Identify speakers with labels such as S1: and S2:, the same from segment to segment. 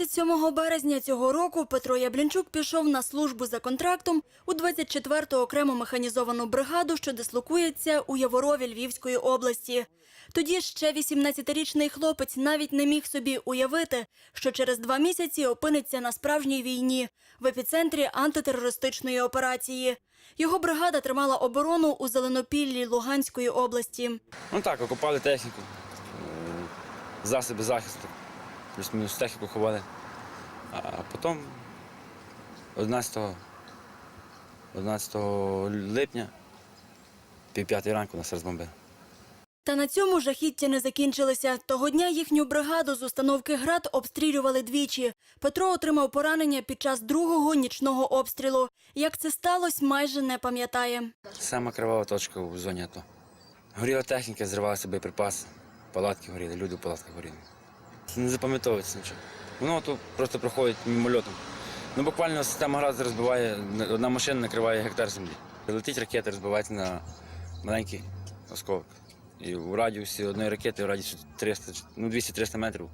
S1: 27 березня цього року Петро Яблінчук пішов на службу за контрактом у 24-ту окрему механізовану бригаду, що дислокується у Яворові Львівської області. Тоді ще 18-річний хлопець навіть не міг собі уявити, що через два місяці опиниться на справжній війні в епіцентрі антитерористичної операції. Його бригада тримала оборону у Зеленопіллі Луганської області.
S2: Ну так, окупали техніку, е, засоби захисту, плюс-мінус техніку ховали. А потім 11, 11 липня, пів п'ятої ранку нас розбомбили.
S1: Та на цьому жахіття не закінчилися. Того дня їхню бригаду з установки «Град» обстрілювали двічі. Петро отримав поранення під час другого нічного обстрілу. Як це сталося, майже не пам'ятає.
S2: Сама кривава точка у зоні АТО. Горіла техніка, зривалися боєприпаси, палатки горіли, люди в палатках горіли. Не запам'ятовується нічого. Воно тут просто проходить мимольотом. Ну буквально система град розбиває, одна машина накриває гектар землі. Летить ракета, розбивається на маленький осколок. І у радіусі одної ракети, у радіусі 300, ну 200-300 метрів.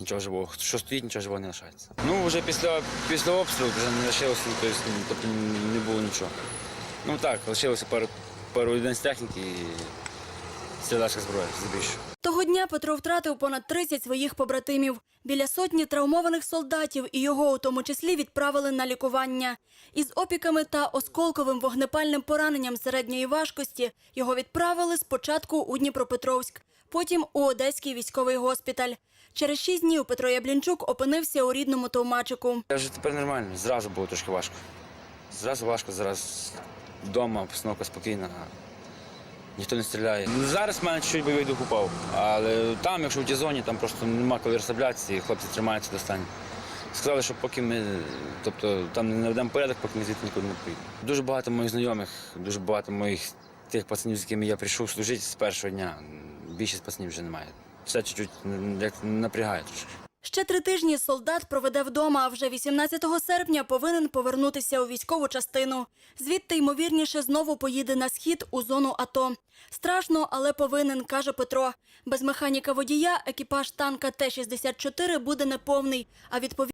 S2: Нічого живого. Що стоїть, нічого живого не лишається. Ну, вже після, після обстрілу вже не лишилося, тобто, ну, тобто не було нічого. Ну так, лишилося пару, пару одиниць техніки і стрілецька зброя, здебільшого.
S1: Того дня Петро втратив понад 30 своїх побратимів. Біля сотні травмованих солдатів і його у тому числі відправили на лікування. Із опіками та осколковим вогнепальним пораненням середньої важкості його відправили спочатку у Дніпропетровськ, потім у Одеський військовий госпіталь. Через шість днів Петро Яблінчук опинився у рідному Товмачику.
S2: Я вже тепер нормально, зразу було трошки важко. Зразу важко, зараз вдома, обстановка спокійна. Ніхто не стріляє. Зараз в мене чуть бойовий дух упав, але там, якщо в тій зоні, там просто нема коли розслаблятися, і хлопці тримаються до. Сказали, що поки ми, тобто там не наведемо порядок, поки ми звідти нікуди не поїдемо. Дуже багато моїх знайомих, дуже багато моїх тих пацанів, з якими я прийшов служити з першого дня. Більшість пацанів вже немає. Все чуть-чуть як напрягає трошки.
S1: Ще три тижні солдат проведе вдома, а вже 18 серпня повинен повернутися у військову частину. Звідти, ймовірніше, знову поїде на схід у зону АТО. Страшно, але повинен, каже Петро. Без механіка водія екіпаж танка Т-64 буде неповний, а відповідно